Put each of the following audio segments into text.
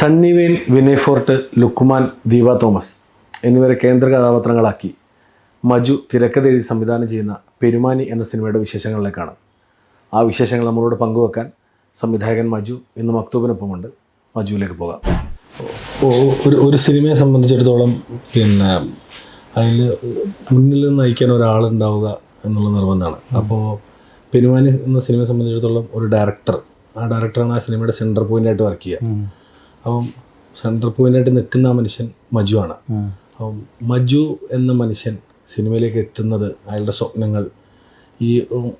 സണ്ണിവേൽ വിനയ് ഫോർട്ട് ലുക്കുമാൻ ദീപ തോമസ് എന്നിവരെ കേന്ദ്ര കഥാപാത്രങ്ങളാക്കി മജു തിരക്കഥ എഴുതി സംവിധാനം ചെയ്യുന്ന പെരുമാനി എന്ന സിനിമയുടെ വിശേഷങ്ങളിലേക്കാണ്. ആ വിശേഷങ്ങൾ നമ്മളോട് പങ്കുവെക്കാൻ സംവിധായകൻ മജു ഇന്ന് മക്തൂബിനൊപ്പമുണ്ട്. മജുവിലേക്ക് പോകാം. ഒരു ഒരു സിനിമയെ സംബന്ധിച്ചിടത്തോളം പിന്നെ അതിൽ മുന്നിൽ നിന്ന് നയിക്കാൻ ഒരാളുണ്ടാവുക എന്നുള്ള നിർബന്ധമാണ്. അപ്പോൾ പെരുമാനി എന്ന സിനിമയെ സംബന്ധിച്ചിടത്തോളം ഒരു ഡയറക്ടർ ആ ഡയറക്ടറാണ് ആ സിനിമയുടെ സെന്റർ പോയിന്റായിട്ട് വർക്ക് ചെയ്യുക. അപ്പം സെന്റർ പോയിന്റായിട്ട് നിൽക്കുന്ന ആ മനുഷ്യൻ മജു ആണ് അപ്പം മജു എന്ന മനുഷ്യൻ സിനിമയിലേക്ക് എത്തുന്നത് അയാളുടെ സ്വപ്നങ്ങൾ ഈ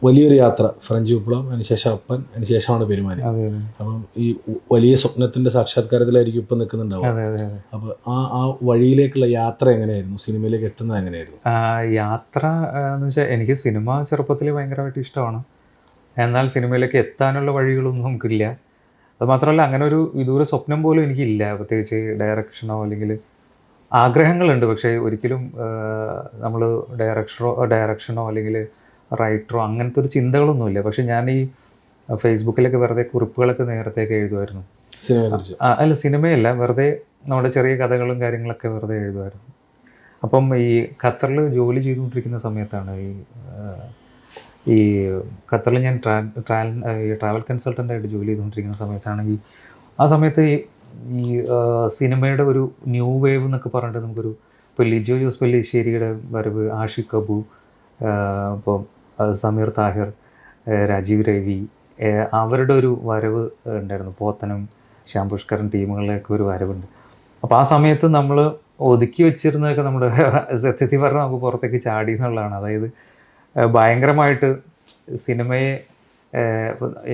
വലിയൊരു യാത്ര ഫ്രഞ്ച് വിപ്ലവം അതിനുശേഷം അപ്പൻ അതിനുശേഷമാണ് അതെ അപ്പം ഈ വലിയ സ്വപ്നത്തിന്റെ സാക്ഷാത്കാരത്തിലായിരിക്കും ഇപ്പം നിൽക്കുന്നുണ്ടാവും അപ്പൊ ആ ആ വഴിയിലേക്കുള്ള യാത്ര എങ്ങനെയായിരുന്നു? സിനിമയിലേക്ക് എത്തുന്നത് എങ്ങനെയായിരുന്നു? യാത്ര എന്ന് വെച്ചാൽ എനിക്ക് സിനിമ ചെറുപ്പത്തിൽ ഭയങ്കരമായിട്ട് ഇഷ്ടമാണ്. എന്നാൽ സിനിമയിലേക്ക് എത്താനുള്ള വഴികളൊന്നും നമുക്കില്ല. അത് മാത്രമല്ല അങ്ങനെ ഒരു വിദൂര സ്വപ്നം പോലും എനിക്കില്ല. പ്രത്യേകിച്ച് ഡയറക്ഷനോ അല്ലെങ്കിൽ ആഗ്രഹങ്ങളുണ്ട്. പക്ഷേ ഒരിക്കലും നമ്മൾ ഡയറക്ഷനോ ഡയറക്ഷനോ അല്ലെങ്കിൽ റൈറ്ററോ അങ്ങനത്തെ ഒരു ചിന്തകളൊന്നുമില്ല. പക്ഷെ ഞാൻ ഈ ഫേസ്ബുക്കിലൊക്കെ വെറുതെ കുറിപ്പുകളൊക്കെ നേരത്തെയൊക്കെ എഴുതുമായിരുന്നു. അല്ല സിനിമയല്ല. വെറുതെ നമ്മുടെ ചെറിയ കഥകളും കാര്യങ്ങളൊക്കെ വെറുതെ എഴുതുമായിരുന്നു. അപ്പം ഈ ഖത്തറിൽ ജോലി ചെയ്തുകൊണ്ടിരിക്കുന്ന സമയത്താണ് ഈ ഈ ഖത്തറിൽ ഞാൻ ട്രാ ട്രാവൽ കൺസൾട്ടന്റായിട്ട് ജോലി ചെയ്തുകൊണ്ടിരിക്കുന്ന സമയത്താണ് ഈ ആ സമയത്ത് ഈ ഈ സിനിമയുടെ ഒരു ന്യൂ വേവ് എന്നൊക്കെ പറഞ്ഞിട്ട് നമുക്കൊരു ഇപ്പോൾ ലിജോ ജോസ് പല്ലിശ്ശേരിയുടെ വരവ് ആഷിഖ് കബു ഇപ്പോൾ സമീർ താഹിർ രാജീവ് രവി അവരുടെ ഒരു വരവ് ഉണ്ടായിരുന്നു. പോത്തനും ശ്യാം പുഷ്കരൻ ടീമുകളിലൊക്കെ ഒരു വരവുണ്ട്. അപ്പോൾ ആ സമയത്ത് നമ്മൾ ഒതുക്കി വെച്ചിരുന്നതൊക്കെ നമ്മുടെ സത്യത്തിൽ പറഞ്ഞാൽ നമുക്ക് പുറത്തേക്ക് ചാടി എന്നുള്ളതാണ്. അതായത് ഭയങ്കരമായിട്ട് സിനിമയെ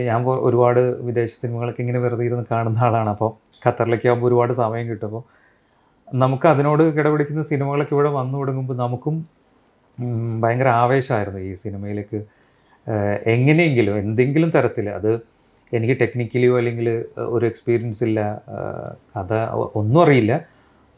ഞാൻ ഒരുപാട് വിദേശ സിനിമകളൊക്കെ ഇങ്ങനെ വെറുതെ ഇരുന്ന് കാണുന്ന ആളാണ്. അപ്പോൾ ഖത്തറിലേക്ക് ആകുമ്പോൾ ഒരുപാട് സമയം കിട്ടും. അപ്പോൾ നമുക്ക് അതിനോട് കിടപിടിക്കുന്ന സിനിമകളൊക്കെ ഇവിടെ വന്നു തുടങ്ങുമ്പോൾ നമുക്കും ഭയങ്കര ആവേശമായിരുന്നു ഈ സിനിമയിലേക്ക്. എങ്ങനെയെങ്കിലും എന്തെങ്കിലും തരത്തിൽ അത് എനിക്ക് ടെക്നിക്കലിയോ അല്ലെങ്കിൽ ഒരു എക്സ്പീരിയൻസ് ഇല്ല കഥ ഒന്നും അറിയില്ല.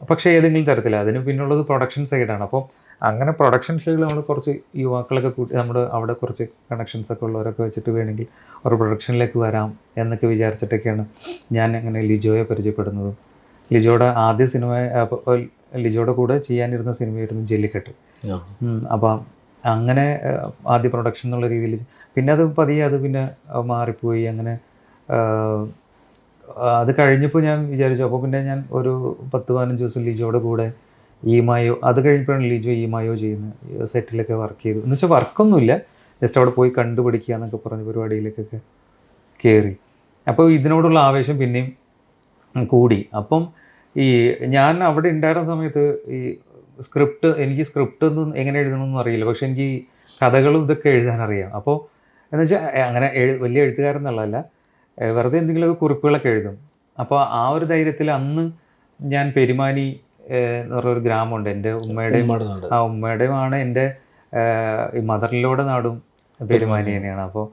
പക്ഷേ ഏതെങ്കിലും തരത്തിൽ അതിന് പിന്നുള്ളത് പ്രൊഡക്ഷൻ സൈഡാണ് അപ്പോൾ അങ്ങനെ പ്രൊഡക്ഷൻ സൈഡിൽ നമ്മൾ കുറച്ച് യുവാക്കളൊക്കെ കൂട്ടി നമ്മൾ അവിടെ കുറച്ച് കണക്ഷൻസ് ഒക്കെ ഉള്ളവരൊക്കെ വെച്ചിട്ട് വേണമെങ്കിൽ ഒരു പ്രൊഡക്ഷനിലേക്ക് വരാം എന്നൊക്കെ വിചാരിച്ചിട്ടൊക്കെയാണ് ഞാൻ അങ്ങനെ ലിജോയെ പരിചയപ്പെടുന്നതും. ലിജോയുടെ ആദ്യ സിനിമ ലിജോയുടെ കൂടെ ചെയ്യാനിരുന്ന സിനിമയായിരുന്നു ജെല്ലിക്കെട്ട്. അപ്പം അങ്ങനെ ആദ്യ പ്രൊഡക്ഷൻ എന്നുള്ള രീതിയിൽ പിന്നെ അത് പതിയെ അത് പിന്നെ മാറിപ്പോയി. അങ്ങനെ അത് കഴിഞ്ഞപ്പോൾ ഞാൻ വിചാരിച്ചു അപ്പോൾ പിന്നെ ഞാൻ ഒരു പത്ത് പതിനഞ്ച് ദിവസം ലിജോയുടെ കൂടെ ഈ മായോ അത് കഴിഞ്ഞപ്പോഴാണ് ലിജോ ഈ മായോ ചെയ്യുന്നത്. സെറ്റിലൊക്കെ വർക്ക് ചെയ്തു. എന്ന് വെച്ചാൽ വർക്കൊന്നുമില്ല ജസ്റ്റ് അവിടെ പോയി കണ്ടുപിടിക്കുക എന്നൊക്കെ പറഞ്ഞ പരിപാടിയിലേക്കൊക്കെ കയറി അപ്പോൾ ഇതിനോടുള്ള ആവേശം പിന്നെയും കൂടി. അപ്പം ഈ ഞാൻ അവിടെ ഉണ്ടായിരുന്ന സമയത്ത് ഈ സ്ക്രിപ്റ്റ് എനിക്ക് സ്ക്രിപ്റ്റ് ഒന്നും എങ്ങനെ എഴുതണമെന്നും അറിയില്ല. പക്ഷെ എനിക്ക് കഥകളും ഇതൊക്കെ എഴുതാൻ അറിയാം അപ്പോൾ എന്ന് വെച്ചാൽ അങ്ങനെ എഴു വലിയ എഴുത്തുകാരൻ എന്നുള്ളതല്ല വെറുതെ എന്തെങ്കിലുമൊക്കെ കുറിപ്പുകളൊക്കെ എഴുതും. അപ്പോൾ ആ ഒരു ധൈര്യത്തിൽ അന്ന് ഞാൻ പെരുമാനി എന്ന് പറഞ്ഞൊരു ഗ്രാമമുണ്ട്. എന്റെ ഉമ്മയുടെയും ആ ഉമ്മയുടെയും ആണ് എന്റെ ഈ മദറിലൂടെ നാടും പെരുമാനി തന്നെയാണ്. അപ്പോൾ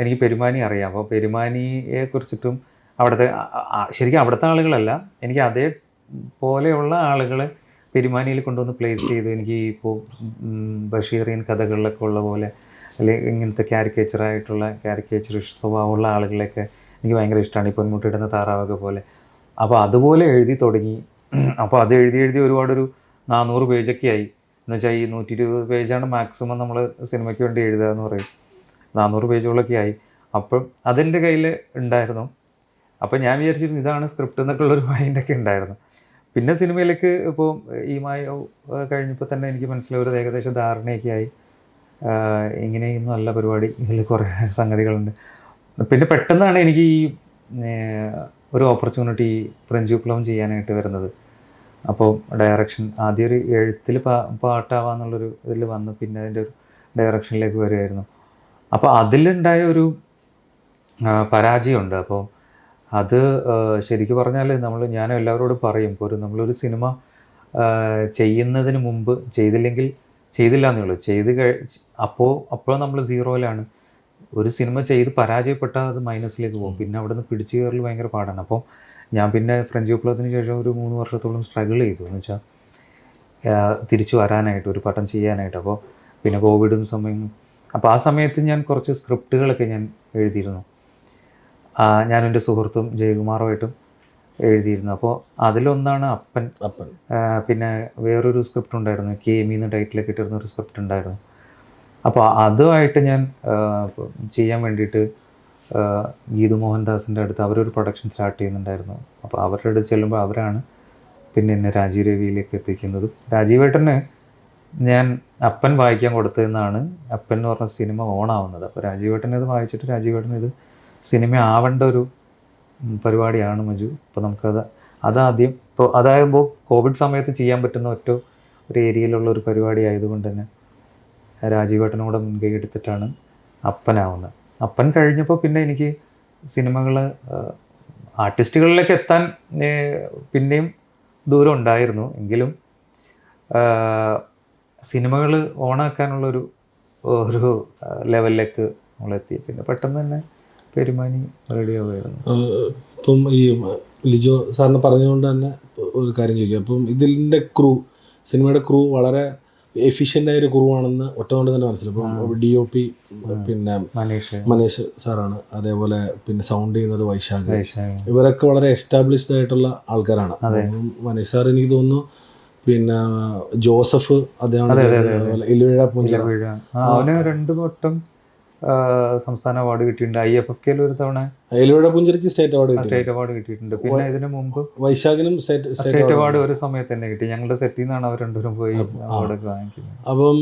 എനിക്ക് പെരുമാനി അറിയാം. അപ്പോൾ പെരുമാനിയെ കുറിച്ചിട്ടും അവിടുത്തെ ശരിക്കും അവിടുത്തെ ആളുകളല്ല എനിക്ക് അതേ പോലെയുള്ള ആളുകളെ പെരുമാനിയിൽ കൊണ്ടുവന്ന് പ്ലേസ് ചെയ്ത് എനിക്ക് ഇപ്പോൾ ബഷീറിയൻ കഥകളിലൊക്കെ ഉള്ള പോലെ അല്ലെങ്കിൽ ഇങ്ങനത്തെ ക്യാരിക്കേച്ചറായിട്ടുള്ള ക്യാരിക്കേച്ചർ സ്വഭാവമുള്ള ആളുകളെയൊക്കെ എനിക്ക് ഭയങ്കര ഇഷ്ടമാണ് ഈ പൊന്മുട്ടിടുന്ന താറാവൊക്കെ പോലെ. അപ്പോൾ അതുപോലെ എഴുതി തുടങ്ങി. അപ്പോൾ അത് എഴുതി എഴുതി ഒരുപാടൊരു നാനൂറ് പേജൊക്കെ ആയി. എന്ന് വെച്ചാൽ ഈ നൂറ്റി ഇരുപത് പേജാണ് മാക്സിമം നമ്മൾ സിനിമയ്ക്ക് വേണ്ടി എഴുതുക എന്ന് പറയും. നാനൂറ് പേജുകളൊക്കെ ആയി. അപ്പം അതെന്റെ കയ്യിൽ ഉണ്ടായിരുന്നു. അപ്പം ഞാൻ വിചാരിച്ചിരുന്നു ഇതാണ് സ്ക്രിപ്റ്റ് എന്നൊക്കെ ഉള്ളൊരു മൈൻഡൊക്കെ ഉണ്ടായിരുന്നു. പിന്നെ സിനിമയിലേക്ക് ഇപ്പോൾ ഈ മായ കഴിഞ്ഞപ്പോൾ തന്നെ എനിക്ക് മനസ്സിലായി ഒരു ഏകദേശം ധാരണയൊക്കെ ആയി ഇങ്ങനെയൊന്നും അല്ല പരിപാടി ഇതിൽ കുറേ സംഗതികളുണ്ട്. പിന്നെ പെട്ടെന്നാണ് എനിക്ക് ഈ ഒരു ഓപ്പർച്യൂണിറ്റി ഫ്രഞ്ച് വിപ്ലവം ചെയ്യാനായിട്ട് വരുന്നത്. അപ്പോൾ ഡയറക്ഷൻ ആദ്യം ഒരു എഴുത്തിൽ പാ പാട്ടാവാന്നുള്ളൊരു ഇതിൽ വന്ന് പിന്നെ അതിന്റെ ഒരു ഡയറക്ഷനിലേക്ക് വരുമായിരുന്നു അപ്പോൾ അതിലുണ്ടായ ഒരു പരാജയമുണ്ട്. അപ്പോൾ അത് ശരിക്ക് പറഞ്ഞാൽ നമ്മൾ ഞാൻ എല്ലാവരോടും പറയും ഇപ്പോൾ ഒരു നമ്മളൊരു സിനിമ ചെയ്യുന്നതിന് മുമ്പ് ചെയ്തില്ലെങ്കിൽ ചെയ്തില്ല എന്നുള്ളൂ ചെയ്ത് കഴി അപ്പോൾ അപ്പോൾ നമ്മൾ സീറോയിലാണ്. ഒരു സിനിമ ചെയ്ത് പരാജയപ്പെട്ടാൽ അത് മൈനസിലേക്ക് പോകും. പിന്നെ അവിടെ നിന്ന് പിടിച്ചു കയറൽ ഭയങ്കര പാടാണ്. അപ്പോൾ ഞാൻ പിന്നെ ഫ്രഞ്ച് വിപ്ലവത്തിന് ശേഷം ഒരു മൂന്ന് വർഷത്തോളം സ്ട്രഗിൾ ചെയ്തു. എന്ന് വെച്ചാൽ തിരിച്ചു വരാനായിട്ട് ഒരു പട്ടം ചെയ്യാനായിട്ട്. അപ്പോൾ പിന്നെ കോവിഡും സമയം അപ്പോൾ ആ സമയത്ത് ഞാൻ കുറച്ച് സ്ക്രിപ്റ്റുകളൊക്കെ ഞാൻ എഴുതിയിരുന്നു. ഞാനും എന്റെ സുഹൃത്തും ജയകുമാറുമായിട്ടും എഴുതിയിരുന്നു. അപ്പോൾ അതിലൊന്നാണ് അപ്പൻ. അപ്പൻ. പിന്നെ വേറൊരു സ്ക്രിപ്റ്റ് ഉണ്ടായിരുന്നു. കെ എം എന്ന് ടൈറ്റിലൊക്കെ ഇട്ടിരുന്ന ഒരു സ്ക്രിപ്റ്റ് ഉണ്ടായിരുന്നു. അപ്പോൾ അതുമായിട്ട് ഞാൻ ചെയ്യാൻ വേണ്ടിയിട്ട് ഗീതു മോഹൻദാസിന്റെ അടുത്ത് അവരൊരു പ്രൊഡക്ഷൻ സ്റ്റാർട്ട് ചെയ്യുന്നുണ്ടായിരുന്നു. അപ്പോൾ അവരുടെ അടുത്ത് ചെല്ലുമ്പോൾ അവരാണ് പിന്നെ എന്നെ രാജീവ് രവിയിലേക്ക് എത്തിക്കുന്നതും. രാജീവേട്ടന് ഞാൻ അപ്പൻ വായിക്കാൻ കൊടുത്തതെന്നാണ് അപ്പൻ എന്ന് പറഞ്ഞ സിനിമ ഓണാവുന്നത് അപ്പോൾ രാജീവേട്ടൻ ഇത് വായിച്ചിട്ട് രാജീവേട്ടൻ ഇത് സിനിമ ആവേണ്ട ഒരു പരിപാടിയാണ് മജു. അപ്പോൾ നമുക്കത് അതാദ്യം ഇപ്പോൾ അതാകുമ്പോൾ കോവിഡ് സമയത്ത് ചെയ്യാൻ പറ്റുന്ന ഒറ്റ ഒരു ഏരിയയിലുള്ള ഒരു പരിപാടി ആയതുകൊണ്ട് തന്നെ രാജീവേട്ടനോട് മുൻകൈ എടുത്തിട്ടാണ് അപ്പനാവുന്നത്. അപ്പൻ കഴിഞ്ഞപ്പോൾ പിന്നെ എനിക്ക് സിനിമകൾ ആർട്ടിസ്റ്റുകളിലേക്ക് എത്താൻ പിന്നെയും ദൂരം ഉണ്ടായിരുന്നു. എങ്കിലും സിനിമകൾ ഓണാക്കാനുള്ളൊരു ഒരു ലെവലിലേക്ക് നമ്മളെത്തി. പിന്നെ പെട്ടെന്ന് തന്നെ പെരുമാനി റെഡിയാവുമായിരുന്നു. ഇപ്പം ഈ ലിജോ സാറിന് പറഞ്ഞുകൊണ്ട് തന്നെ ഒരു കാര്യം ചോദിക്കാം. അപ്പം ഇതിന്റെ ക്രൂ സിനിമയുടെ ക്രൂ വളരെ എഫിഷ്യന്റ് ആയ ഒരു ക്രൂ ആണെന്ന് ഒറ്റ കൊണ്ട് തന്നെ മനസ്സിലാക്കും ഇപ്പം ഡി ഒ പി പിന്നെ മനീഷ്. മനീഷ് സാറാണ്. അതേപോലെ പിന്നെ സൗണ്ട് ചെയ്യുന്നത് വൈശാഖ്. ഇവരൊക്കെ വളരെ എസ്റ്റാബ്ലിഷ്ഡ് ആയിട്ടുള്ള ആൾക്കാരാണ്. അപ്പം മനീഷ് സാർ എനിക്ക് തോന്നുന്നു പിന്നെ ജോസഫ് അദ്ദേഹം ഇലുവിഴ പൂഞ്ചിഴ അവന് രണ്ട് വട്ടം സംസ്ഥാന അവാർഡ് കിട്ടിയിട്ടുണ്ട്. ഐ എഫ് എഫ് കെയിൽ ഒരു തവണ ഇലുവിഴ പുഞ്ചിരിക്ക് സ്റ്റേറ്റ് അവാർഡ് സ്റ്റേറ്റ് അവാർഡ് കിട്ടിയിട്ടുണ്ട്. പിന്നെ ഇതിന് മുമ്പ് വൈശാഖിനും സ്റ്റേറ്റ് സ്റ്റേറ്റ് അവാർഡ് ഒരു സമയത്ത് തന്നെ കിട്ടി. ഞങ്ങളുടെ സെറ്റിൽ നിന്നാണ് അവർ രണ്ടുപേരും പോയി അവാർഡൊക്കെ വാങ്ങിക്കുന്നത്. അപ്പം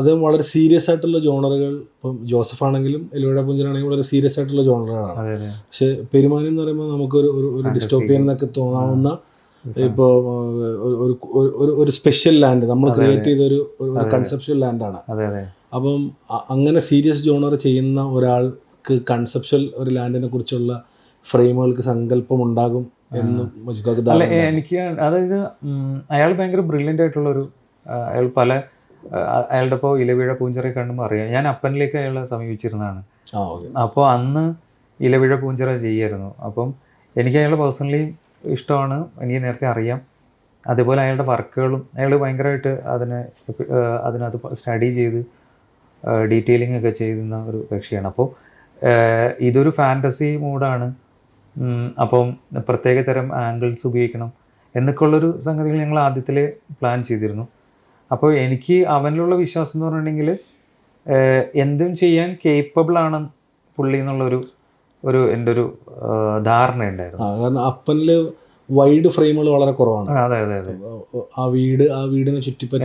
അത് വളരെ സീരിയസ് ആയിട്ടുള്ള ജോണറുകൾ ഇപ്പം ജോസഫ് ആണെങ്കിലും എലുവിഴ പുഞ്ചനാണെങ്കിലും വളരെ സീരിയസ് ആയിട്ടുള്ള ജോണറുകളാണ് പക്ഷെ പെരുമാനി എന്ന് പറയുമ്പോൾ നമുക്കൊരു ഒരു ഒരു ഡിസ്റ്റോപ്പിയൻ എന്നൊക്കെ തോന്നാവുന്ന ഇപ്പോൾ ഒരു ഒരു സ്പെഷ്യൽ ലാൻഡ് നമ്മൾ ക്രിയേറ്റ് ചെയ്ത ഒരു ഒരു കൺസെപ്ഷ്യൽ ലാൻഡാണ് അതെ അതെ. അപ്പം അങ്ങനെ സീരിയസ് ജോണർ ചെയ്യുന്ന ഒരാൾക്ക് കൺസെപ്ഷൽ ഒരു ലാൻഡിനെ കുറിച്ചുള്ള ഫ്രെയിമുകൾക്ക് സങ്കല്പം ഉണ്ടാകും എന്നും മജുക്കാക്ക് അല്ല എനിക്ക് അതായത് അയാൾ ഭയങ്കര ബ്രില്യന്റ് ആയിട്ടുള്ള ഒരു അയാൾ പല അയാളുടെ ഇപ്പോൾ ഇലവിഴ പൂഞ്ചിറ കണ്ടുമ്പോൾ അറിയാം. ഞാൻ അപ്പനിലേക്ക് അയാളെ സമീപിച്ചിരുന്നതാണ്. അപ്പോൾ അന്ന് ഇലവിഴ പൂഞ്ചിറ ചെയ്യായിരുന്നു. അപ്പം എനിക്ക് അയാളെ പേഴ്സണലി ഇഷ്ടമാണ്. എനിക്ക് നേരത്തെ അറിയാം. അതേപോലെ അയാളുടെ വർക്കുകളും അയാൾ ഭയങ്കരമായിട്ട് അതിനെ അതിനകത്ത് സ്റ്റഡി ചെയ്ത് ഡീറ്റെയിലിംഗ് ഒക്കെ ചെയ്യുന്ന ഒരു കക്ഷിയാണ്. അപ്പോൾ ഇതൊരു ഫാന്റസി മൂഡാണ് അപ്പം പ്രത്യേക തരം ആംഗിൾസ് ഉപയോഗിക്കണം എന്നൊക്കെയുള്ളൊരു സംഗതികൾ ഞങ്ങൾ ആദ്യത്തിലേ പ്ലാൻ ചെയ്തിരുന്നു. അപ്പോൾ എനിക്ക് അവനിലുള്ള വിശ്വാസം എന്ന് പറഞ്ഞിട്ടുണ്ടെങ്കിൽ എന്തും ചെയ്യാൻ കേപ്പബിൾ ആണ് പുള്ളി എന്നുള്ളൊരു ഒരു എന്റെ ഒരു ധാരണ ധാരണയുണ്ടായിരുന്നു. അപ്പനിൽ കാരണം അപ്പനിൽ വൈഡ് ഫ്രെയിമുകൾ വളരെ കുറവാണ്. ആ, വീട് ആ വീടിനെ ചുറ്റിപ്പറ്റി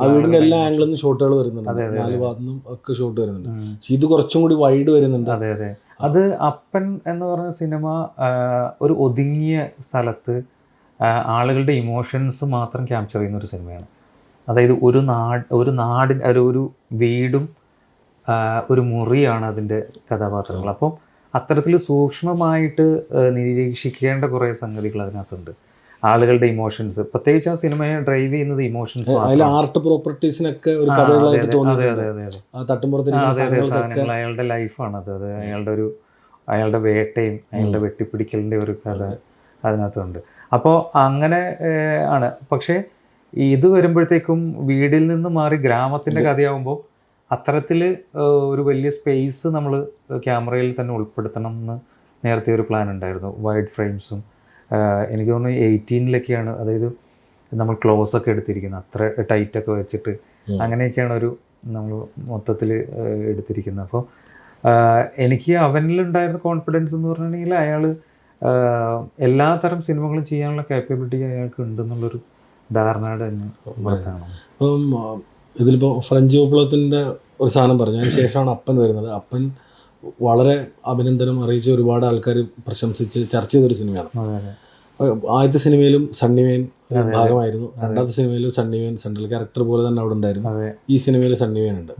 ആ വീടിന്റെ എല്ലാ ആംഗിളിൽ നിന്നും ഷോട്ടുകൾ വരുന്നുണ്ട്. നാല് ഭാഗത്തുനിന്നും ഒക്കെ ഷോട്ട് വരുന്നുണ്ട്. പക്ഷെ ഇത് കുറച്ചും കൂടി വൈഡ് വരുന്നുണ്ട്. അതെ അതെ. അത് അപ്പൻ എന്ന് പറഞ്ഞ സിനിമ ഒരു ഒതുങ്ങിയ സ്ഥലത്ത് ആളുകളുടെ ഇമോഷൻസ് മാത്രം ക്യാപ്ചർ ചെയ്യുന്ന ഒരു സിനിമയാണ് അതായത് ഒരു നാട് ഒരു നാടിൻ ഒരു ഒരു വീടും ഒരു മുറിയാണ് അതിന്റെ കഥാപാത്രങ്ങൾ. അപ്പം അത്തരത്തിൽ സൂക്ഷ്മമായിട്ട് നിരീക്ഷിക്കേണ്ട കുറേ സംഗതികൾ അതിനകത്തുണ്ട്. ആളുകളുടെ ഇമോഷൻസ്. പ്രത്യേകിച്ച് ആ സിനിമയെ ഡ്രൈവ് ചെയ്യുന്നത് ഇമോഷൻസ് അതിൽ ആർട്ട് പ്രോപ്പർട്ടീസിനൊക്കെ ഒരു കഥകളായിട്ട് അയാളുടെ ലൈഫാണ് അത്. അത് അയാളുടെ ഒരു അയാളുടെ വേട്ടയും അയാളുടെ വെട്ടിപ്പിടിക്കലിന്റെ ഒരു കഥ അതിനകത്തുണ്ട്. അപ്പോൾ അങ്ങനെ ആണ്. പക്ഷേ ഇത് വരുമ്പോഴത്തേക്കും വീടിൽ നിന്ന് മാറി ഗ്രാമത്തിന്റെ കഥയാവുമ്പോൾ അത്തരത്തിൽ ഒരു വലിയ സ്പേസ് നമ്മൾ ക്യാമറയിൽ തന്നെ ഉൾപ്പെടുത്തണം എന്ന് നേരത്തെ ഒരു പ്ലാൻ ഉണ്ടായിരുന്നു. വൈഡ് ഫ്രെയിംസും എനിക്ക് തോന്നുന്നു എയ്റ്റീനിലൊക്കെയാണ് അതായത് നമ്മൾ ക്ലോസ് ഒക്കെ എടുത്തിരിക്കുന്നത്. അത്ര ടൈറ്റൊക്കെ വെച്ചിട്ട്. അങ്ങനെയൊക്കെയാണ് ഒരു നമ്മൾ മൊത്തത്തിൽ എടുത്തിരിക്കുന്നത്. അപ്പോൾ എനിക്ക് അവനിലുണ്ടായിരുന്ന കോൺഫിഡൻസ് എന്ന് പറഞ്ഞിട്ടുണ്ടെങ്കിൽ അയാൾ എല്ലാ തരം സിനിമകളും ചെയ്യാനുള്ള കാപ്പബിലിറ്റി അയാൾക്ക് ഉണ്ടെന്നുള്ളൊരു ധാരണയുടെ തന്നെ പുറത്താണ്. അപ്പം ഇതിലിപ്പോൾ ഫ്രഞ്ച് വിപ്ലവത്തിന്റെ ഒരു സാധനം പറഞ്ഞു. അതിന് ശേഷമാണ് അപ്പൻ വരുന്നത്. അപ്പൻ വളരെ അഭിനന്ദനം അറിയിച്ച് ഒരുപാട് ആൾക്കാർ പ്രശംസിച്ച് ചർച്ച ചെയ്തൊരു സിനിമയാണ്. ആദ്യത്തെ സിനിമയിലും സണ്ണിവേൻ ഭാഗമായിരുന്നു. രണ്ടാമത്തെ സിനിമയിലും സണ്ണിവേൻ സെൻട്രൽ ക്യാരക്ടർ പോലെ തന്നെ അവിടെ ഉണ്ടായിരുന്നു. ഈ സിനിമയിൽ സണ്ണിവേൻ ഉണ്ട്.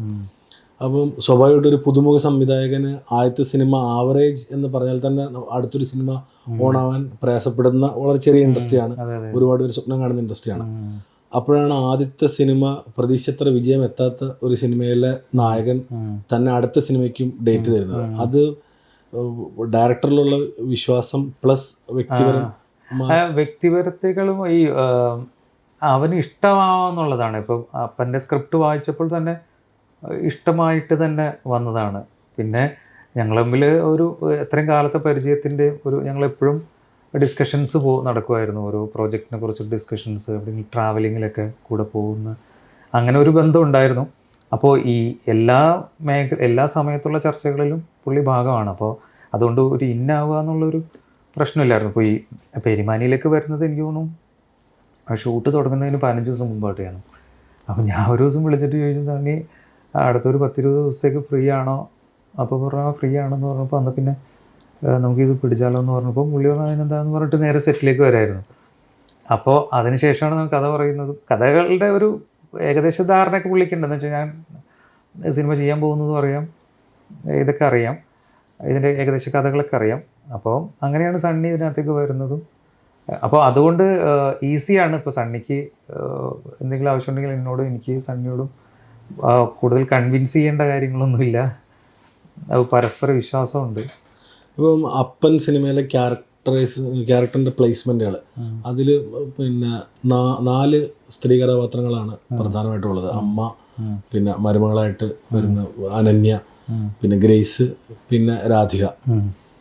അപ്പം സ്വാഭാവികമായിട്ട് ഒരു പുതുമുഖ സംവിധായകന് ആദ്യത്തെ സിനിമ ആവറേജ് എന്ന് പറഞ്ഞാൽ തന്നെ അടുത്തൊരു സിനിമ ഓണാവാൻ പ്രയാസപ്പെടുന്ന വളരെ ചെറിയ ഇൻഡസ്ട്രിയാണ്. ഒരുപാട് ഒരു സ്വപ്നം കാണുന്ന ഇൻഡസ്ട്രിയാണ്. അപ്പോഴാണ് ആദ്യത്തെ സിനിമ പ്രതീക്ഷത്ര വിജയം എത്താത്ത ഒരു സിനിമയിലെ നായകൻ തന്നെ അടുത്ത സിനിമയ്ക്കും ഡേറ്റ് തരുന്നത്. അത് ഡയറക്ടറിലുള്ള വിശ്വാസം പ്ലസ് വ്യക്തിപരം വ്യക്തിപരത്തികളും ഈ അവന് ഇഷ്ടമാവാന്നുള്ളതാണ്. ഇപ്പം അപ്പന്റെ സ്ക്രിപ്റ്റ് വായിച്ചപ്പോൾ തന്നെ ഇഷ്ടമായിട്ട് തന്നെ വന്നതാണ്. പിന്നെ ഞങ്ങൾ തമ്മിൽ ഒരു എത്രയും കാലത്തെ പരിചയത്തിന്റെ ഒരു ഞങ്ങളെപ്പോഴും ഡിസ്കഷൻസ് പോ നടക്കുമായിരുന്നു ഓരോ പ്രോജക്റ്റിനെ കുറിച്ച് ഡിസ്കഷൻസ് എവിടെയെങ്കിലും ട്രാവലിങ്ങിലൊക്കെ കൂടെ പോകുന്ന അങ്ങനെ ഒരു ബന്ധം ഉണ്ടായിരുന്നു. അപ്പോൾ ഈ എല്ലാ മേഖ എല്ലാ സമയത്തുള്ള ചർച്ചകളിലും പുള്ളി ഭാഗമാണ്. അപ്പോൾ അതുകൊണ്ട് ഒരു ഇന്നാവുക എന്നുള്ളൊരു പ്രശ്നമില്ലായിരുന്നു. അപ്പോൾ ഈ പെരുമാനിയിലേക്ക് വരുന്നത് എനിക്ക് തോന്നുന്നു ഷൂട്ട് തുടങ്ങുന്നതിന് പതിനഞ്ച് ദിവസം മുമ്പായിട്ടാണ്. അപ്പോൾ ഞാൻ ഒരു ദിവസം വിളിച്ചിട്ട് ചോദിച്ചു സാറിന് അടുത്തൊരു പത്തിരുപത് ദിവസത്തേക്ക് ഫ്രീ ആണോ? അപ്പോൾ പറഞ്ഞാൽ ഫ്രീ ആണെന്ന് പറഞ്ഞപ്പോൾ അന്ന് പിന്നെ നമുക്കിത് പിടിച്ചാലോ എന്ന് പറഞ്ഞപ്പോൾ പുള്ളി പറഞ്ഞു അതിനെന്താന്ന് പറഞ്ഞിട്ട് നേരെ സെറ്റിലേക്ക് വരായിരുന്നു. അപ്പോൾ അതിനുശേഷമാണ് നമുക്ക് കഥ പറയുന്നത്. കഥകളുടെ ഒരു ഏകദേശ ധാരണയൊക്കെ പുള്ളിക്കുണ്ടെന്ന് വെച്ചാൽ ഞാൻ സിനിമ ചെയ്യാൻ പോകുന്നതും അറിയാം. ഇതൊക്കെ അറിയാം. ഇതിന്റെ ഏകദേശ കഥകളൊക്കെ അറിയാം. അപ്പോൾ അങ്ങനെയാണ് സണ്ണി ഇതിനകത്തേക്ക് വരുന്നതും. അപ്പോൾ അതുകൊണ്ട് ഈസിയാണ് ഇപ്പോൾ സണ്ണിക്ക് എന്തെങ്കിലും ആവശ്യമുണ്ടെങ്കിൽ എന്നോടും എനിക്ക് സണ്ണിയോടും കൂടുതൽ കൺവിൻസ് ചെയ്യേണ്ട കാര്യങ്ങളൊന്നുമില്ല. പരസ്പര വിശ്വാസമുണ്ട്. ഇപ്പം അപ്പൻ സിനിമയിലെ ക്യാരക്ടറൈസ് ക്യാരക്ടറിന്റെ പ്ലേസ്മെന്റുകൾ അതിൽ പിന്നെ നാല് സ്ത്രീ കഥാപാത്രങ്ങളാണ് പ്രധാനമായിട്ടുള്ളത്. അമ്മ പിന്നെ മരുമകളായിട്ട് വരുന്ന അനന്യ പിന്നെ ഗ്രേസ് പിന്നെ രാധിക.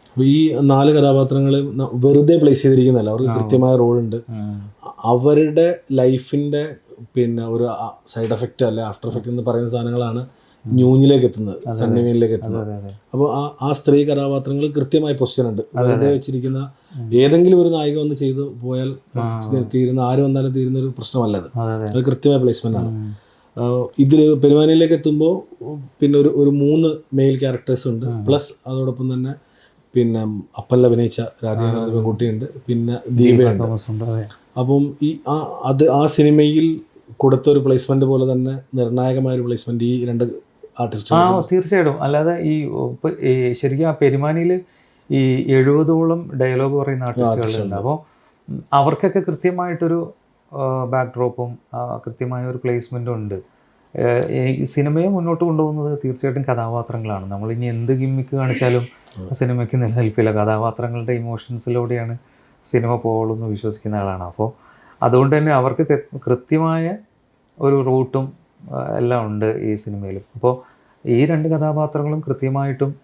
അപ്പോൾ ഈ നാല് കഥാപാത്രങ്ങൾ വെറുതെ പ്ലേസ് ചെയ്തിരിക്കുന്നതല്ല. അവർക്ക് കൃത്യമായ റോളുണ്ട്. അവരുടെ ലൈഫിന്റെ പിന്നെ ഒരു സൈഡ് എഫക്റ്റ് അല്ലെ ആഫ്റ്റർ എഫക്റ്റ് എന്ന് പറയുന്ന സാധനങ്ങളാണ് ന്യൂഞ്ഞിലേക്ക് എത്തുന്നത് സണ്ണിമീനിലേക്ക് എത്തുന്നത് അപ്പോൾ ആ ആ സ്ത്രീ കഥാപാത്രങ്ങൾ കൃത്യമായ പൊസിഷൻ ഉണ്ട് വെറുതെ വെച്ചിരിക്കുന്ന ഏതെങ്കിലും ഒരു നായിക വന്ന് ചെയ്തു പോയാൽ തീരുന്ന ആര് വന്നാലും തീരുന്ന ഒരു പ്രശ്നമല്ല അത് അതെ. കൃത്യമായ പ്ലേസ്മെന്റ് ആണ്. ഇതിൽ പെരുമാനിയിലേക്ക് എത്തുമ്പോൾ പിന്നെ ഒരു ഒരു മൂന്ന് മെയിൽ ക്യാരക്ടേഴ്സ് ഉണ്ട്. പ്ലസ് അതോടൊപ്പം തന്നെ പിന്നെ അപ്പല്ല അഭിനയിച്ച രാധികുട്ടിയുണ്ട് പിന്നെ ദീപയുണ്ട്. അപ്പം ഈ ആ അത് ആ സിനിമയിൽ കൊടുത്ത ഒരു പ്ലേസ്മെന്റ് പോലെ തന്നെ നിർണായകമായ ഒരു പ്ലേസ്മെന്റ് ഈ രണ്ട് ആ ആർട്ടിസ്റ്റുകൾ തീർച്ചയായിട്ടും. അല്ലാതെ ഈ ശരിക്കും ആ പെരുമാനിയിൽ ഈ എഴുപതോളം ഡയലോഗ് പറയുന്ന ആർട്ടിസ്റ്റുകളുണ്ട് അപ്പോൾ അവർക്കൊക്കെ കൃത്യമായിട്ടൊരു ബാക്ക് ഡ്രോപ്പും കൃത്യമായ ഒരു പ്ലേസ്മെന്റും ഉണ്ട്. സിനിമയെ മുന്നോട്ട് കൊണ്ടുപോകുന്നത് തീർച്ചയായിട്ടും കഥാപാത്രങ്ങളാണ്. നമ്മൾ ഇനി എന്ത് ഗിമ്മിക്ക് കാണിച്ചാലും ആ സിനിമയ്ക്ക് നിലനിൽപ്പില്ല. കഥാപാത്രങ്ങളുടെ ഇമോഷൻസിലൂടെയാണ് സിനിമ പോകുള്ളൂ എന്ന് വിശ്വസിക്കുന്ന ആളാണ്. അപ്പോൾ അതുകൊണ്ട് തന്നെ അവർക്ക് കൃത്യമായ ഒരു റൂട്ടും ആ, എല്ലാം ഉണ്ട് ഈ സിനിമയിൽ അപ്പോൾ ഈ രണ്ട് കഥാപാത്രങ്ങളും കൃത്യമായിട്ടും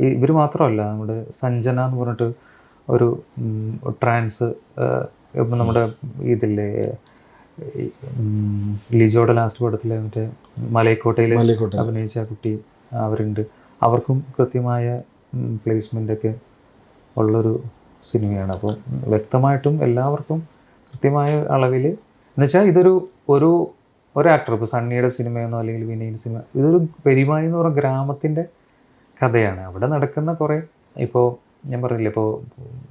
ഇവർ മാത്രമല്ല നമ്മുടെ സഞ്ജന എന്ന് പറഞ്ഞിട്ട് ഒരു ട്രാൻസ് ഇപ്പം നമ്മുടെ ഇതില്ലേ ലിജോയുടെ ലാസ്റ്റ് പടത്തിലെ മറ്റേ മലയക്കോട്ടയിൽ അഭിനയിച്ച കുട്ടി അവരുണ്ട്. അവർക്കും കൃത്യമായ പ്ലേസ്മെന്റൊക്കെ ഉള്ളൊരു സിനിമയാണ്. അപ്പോൾ വ്യക്തമായിട്ടും എല്ലാവർക്കും കൃത്യമായ അളവിൽ എന്നുവെച്ചാൽ ഇതൊരു ഒരു ഒരു ആക്ടർ ഇപ്പോൾ സണ്ണിയുടെ സിനിമയെന്നോ അല്ലെങ്കിൽ വിനയുടെ സിനിമ ഇതൊരു പെരുമാനി എന്ന് പറഞ്ഞ ഗ്രാമത്തിന്റെ കഥയാണ്. അവിടെ നടക്കുന്ന കുറേ ഇപ്പോൾ ഞാൻ പറഞ്ഞില്ലേ ഇപ്പോൾ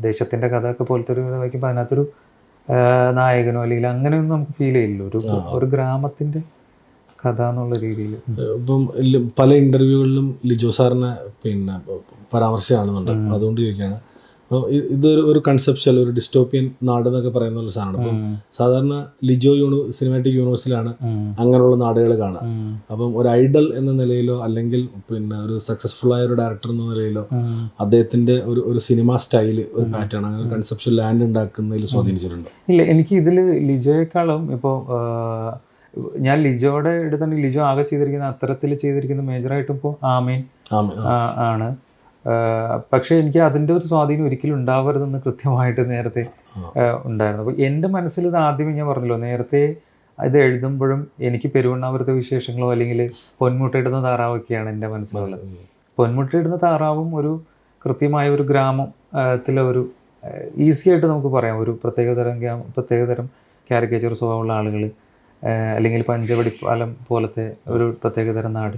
ദേശത്തിന്റെ കഥയൊക്കെ പോലത്തെ ഒരു കഥ വായിക്കുമ്പോൾ അതിനകത്തൊരു നായകനോ അല്ലെങ്കിൽ അങ്ങനെയൊന്നും നമുക്ക് ഫീൽ ചെയ്യില്ല ഒരു ഒരു ഗ്രാമത്തിന്റെ കഥ എന്നുള്ള രീതിയിൽ. ഇപ്പം പല ഇന്റർവ്യൂകളിലും ലിജോ സാറിനെ പിന്നെ പരാമർശമാണെന്നുണ്ട് അതുകൊണ്ട് ചോദിക്കുകയാണ് ഇതൊരു ഒരു കൺസെപ്ഷ്യൽ ഒരു ഡിസ്റ്റോപ്പിയൻ നാട് എന്നൊക്കെ പറയുന്ന ഒരു സാധനമാണ്. അപ്പം സാധാരണ ലിജോ യൂണി സിനിമാറ്റിക് യൂണിവേഴ്സിലാണ് അങ്ങനെയുള്ള നാടുകൾ കാണുക. അപ്പം ഒരു ഐഡൽ എന്ന നിലയിലോ അല്ലെങ്കിൽ പിന്നെ ഒരു സക്സസ്ഫുൾ ആയ ഒരു ഡയറക്ടർ എന്ന നിലയിലോ അദ്ദേഹത്തിന്റെ ഒരു ഒരു സിനിമ സ്റ്റൈൽ ഒരു പാറ്റേൺ അങ്ങനെ കൺസെപ്ഷൻ ലാൻഡ് ഉണ്ടാക്കുന്നതിൽ സ്വാധീനിച്ചിട്ടുണ്ട്. ഇല്ല എനിക്ക് ഇതിൽ ലിജോയെക്കാളും ഇപ്പോൾ ഞാൻ ലിജോയുടെ എടുത്തുണ്ടെങ്കിൽ ലിജോ ആകെ ചെയ്തിരിക്കുന്ന അത്തരത്തിൽ ചെയ്തിരിക്കുന്ന മേജറായിട്ടും ഇപ്പോൾ ആമീൻ. ആമേ ആണ്. പക്ഷേ എനിക്ക് അതിന്റെ ഒരു സ്വാധീനം ഒരിക്കലും ഉണ്ടാവരുതെന്ന് കൃത്യമായിട്ട് നേരത്തെ ഉണ്ടായിരുന്നു. അപ്പോൾ എന്റെ മനസ്സിൽ ഇത് ആദ്യമേ ഞാൻ പറഞ്ഞല്ലോ നേരത്തെ ഇത് എഴുതുമ്പോഴും എനിക്ക് പെരുവണ്ണാപുരത്തെ വിശേഷങ്ങളോ അല്ലെങ്കിൽ പൊന്മുട്ടയിടുന്ന താറാവൊക്കെയാണ് എന്റെ മനസ്സിലുള്ളത്. പൊന്മുട്ടയിടുന്ന താറാവും ഒരു കൃത്യമായ ഒരു ഗ്രാമത്തിലെ ഒരു ഈസി ആയിട്ട് നമുക്ക് പറയാം. ഒരു പ്രത്യേകതരം ഗ്രാമ പ്രത്യേകതരം കാരിക്കേച്ചർ സ്വഭാവമുള്ള ആളുകൾ അല്ലെങ്കിൽ പഞ്ചവടിപ്പാലം പോലത്തെ ഒരു പ്രത്യേകതരം നാട്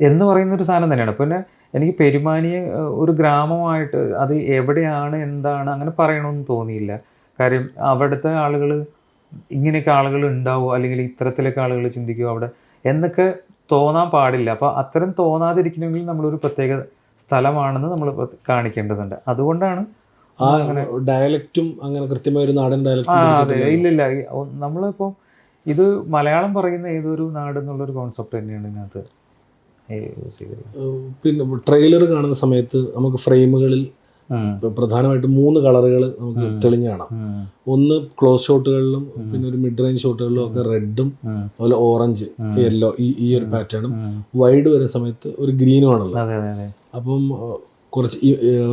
എന്ന് പറയുന്ന ഒരു സാധനം തന്നെയാണ്. പിന്നെ എനിക്ക് പെരുമാനിയെ ഒരു ഗ്രാമമായിട്ട് അത് എവിടെയാണ് എന്താണ് അങ്ങനെ പറയണമെന്ന് തോന്നിയില്ല. കാര്യം അവിടുത്തെ ആളുകൾ ഇങ്ങനെയൊക്കെ ആളുകൾ ഉണ്ടാവുമോ അല്ലെങ്കിൽ ഇത്തരത്തിലൊക്കെ ആളുകൾ ചിന്തിക്കുമോ അവിടെ? എന്നൊക്കെ തോന്നാൻ പാടില്ല. അപ്പോൾ അത്തരം തോന്നാതിരിക്കണമെങ്കിൽ നമ്മളൊരു പ്രത്യേക സ്ഥലമാണെന്ന് നമ്മൾ കാണിക്കേണ്ടതുണ്ട്. അതുകൊണ്ടാണ് ആ ഡയലക്റ്റും അങ്ങനെ കൃത്യമായ ഒരു നാടൻ ഡയലക്റ്റ് ഇല്ലില്ല. നമ്മളിപ്പോൾ ഇത് മലയാളം പറയുന്ന ഏതൊരു നാട് എന്നുള്ളൊരു കോൺസെപ്റ്റ് തന്നെയാണ് ഇതിനകത്ത്. യൂസ് പിന്നെ ട്രെയിലർ കാണുന്ന സമയത്ത് നമുക്ക് ഫ്രെയിമുകളിൽ. പ്രധാനമായിട്ടും മൂന്ന് കളറുകൾ നമുക്ക് തെളിഞ്ഞു കാണാം. ഒന്ന് ക്ലോസ് ഷോട്ടുകളിലും പിന്നെ ഒരു മിഡ് റേഞ്ച് ഷോട്ടുകളിലും ഒക്കെ റെഡും. അതുപോലെ ഓറഞ്ച് യെല്ലോ ഈ ഈ ഒരു പാറ്റേണും വൈഡ് വരുന്ന സമയത്ത് ഒരു ഗ്രീനും ആണല്ലോ. അപ്പം കുറച്ച്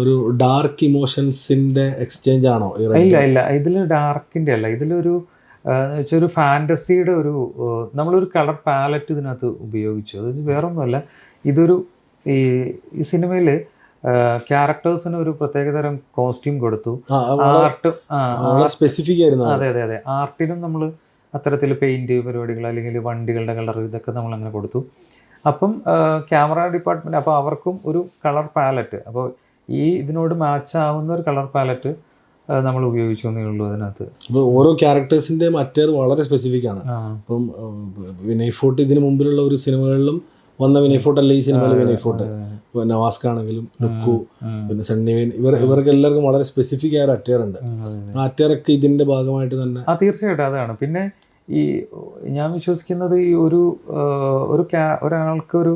ഒരു ഡാർക്ക് ഇമോഷൻസിന്റെ എക്സ്ചേഞ്ച് ആണോ? ഇല്ല ഇല്ല. ഇതിൽ ഡാർക്കിന്റെ അല്ല. ഇതിലൊരു വെച്ചാൽ ഒരു ഫാന്റസിയുടെ ഒരു നമ്മളൊരു കളർ പാലറ്റ് ഇതിനകത്ത് ഉപയോഗിച്ചു. അത് വേറൊന്നുമല്ല ഇതൊരു ഈ ഈ സിനിമയിൽ ക്യാരക്ടേഴ്സിന് ഒരു പ്രത്യേകതരം കോസ്റ്റ്യൂം കൊടുത്തു. ആർട്ട് സ്പെസിഫിക് ആയിരുന്നു അതെ. അതെ അതെ ആർട്ടിനും നമ്മൾ അത്തരത്തിൽ പെയിന്റ് പരിപാടികൾ അല്ലെങ്കിൽ വണ്ടികളുടെ കളർ ഇതൊക്കെ നമ്മൾ അങ്ങനെ കൊടുത്തു. അപ്പം ക്യാമറ ഡിപ്പാർട്ട്മെന്റ് അപ്പോൾ അവർക്കും ഒരു കളർ പാലറ്റ്. അപ്പോൾ ഈ ഇതിനോട് മാച്ച് ആവുന്ന ഒരു കളർ പാലറ്റ് നമ്മൾ ഉപയോഗിച്ചു എന്നേ ഉള്ളൂ അതിനകത്ത്. അപ്പോൾ ഓരോ ക്യാരക്ടേഴ്സിന്റെ മറ്റേത് വളരെ സ്പെസിഫിക് ആണ്. അപ്പം വിനയ് ഫോർട്ട് ഇതിന് മുമ്പിലുള്ള ഒരു സിനിമകളിലും വന്ന വിനയ് ഫോർട്ട് അല്ല ഈ സിനിമയിലെ വിനയ് ഫോർട്ട്. ഇപ്പോൾ നവാസ്ക ആണെങ്കിലും ലുക്കു പിന്നെ സണ്ണിവേൻ ഇവർ ഇവർക്ക് എല്ലാവർക്കും വളരെ സ്പെസിഫിക് ആയ ഒരു അറ്റയർ ഉണ്ട്. ആ അറ്റയറൊക്കെ ഇതിന്റെ ഭാഗമായിട്ട് തന്നെ ആ തീർച്ചയായിട്ടും അതാണ്. പിന്നെ ഈ ഞാൻ വിശ്വസിക്കുന്നത് ഈ ഒരു ഒരു ഒരാൾക്കൊരു ഒരാൾക്ക് ഒരു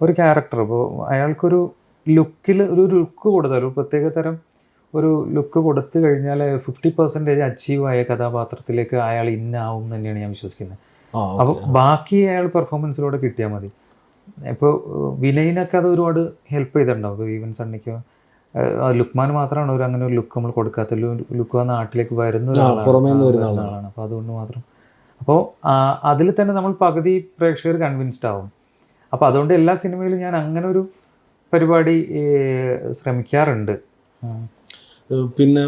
ഒരു ക്യാരക്ടർ ഇപ്പോൾ അയാൾക്കൊരു ലുക്കിൽ ഒരു ലുക്ക് കൊടുത്താൽ ഒരു പ്രത്യേക തരം ഒരു ലുക്ക് കൊടുത്തു കഴിഞ്ഞാൽ ഫിഫ്റ്റി പെർസെന്റേജ് അച്ചീവ് ആയ കഥാപാത്രത്തിലേക്ക് അയാൾ ഇന്നാവും തന്നെയാണ് ഞാൻ വിശ്വസിക്കുന്നത്. അപ്പോൾ ബാക്കി അയാൾ പെർഫോമൻസിലൂടെ കിട്ടിയാൽ മതി. ഇപ്പോൾ വിനയിനൊക്കെ അത് ഒരുപാട് ഹെൽപ്പ് ചെയ്തിട്ടുണ്ടാവും. ഈവൻ സണ്ണിക്ക് ലുക്മാൻ മാത്രമാണ് ഒരു അങ്ങനെ ഒരു ലുക്ക് നമ്മൾ കൊടുക്കാത്ത ലുക്ക് ആ നാട്ടിലേക്ക് വരുന്ന ഒരാളാണ്. അപ്പോൾ അതുകൊണ്ട് മാത്രം. അപ്പോൾ അതിൽ തന്നെ നമ്മൾ പകുതി പ്രേക്ഷകർ കൺവിൻസ്ഡ് ആവും. അപ്പോൾ അതുകൊണ്ട് എല്ലാ സിനിമയിലും ഞാൻ അങ്ങനെ ഒരു പരിപാടി ശ്രമിക്കാറുണ്ട്. പിന്നെ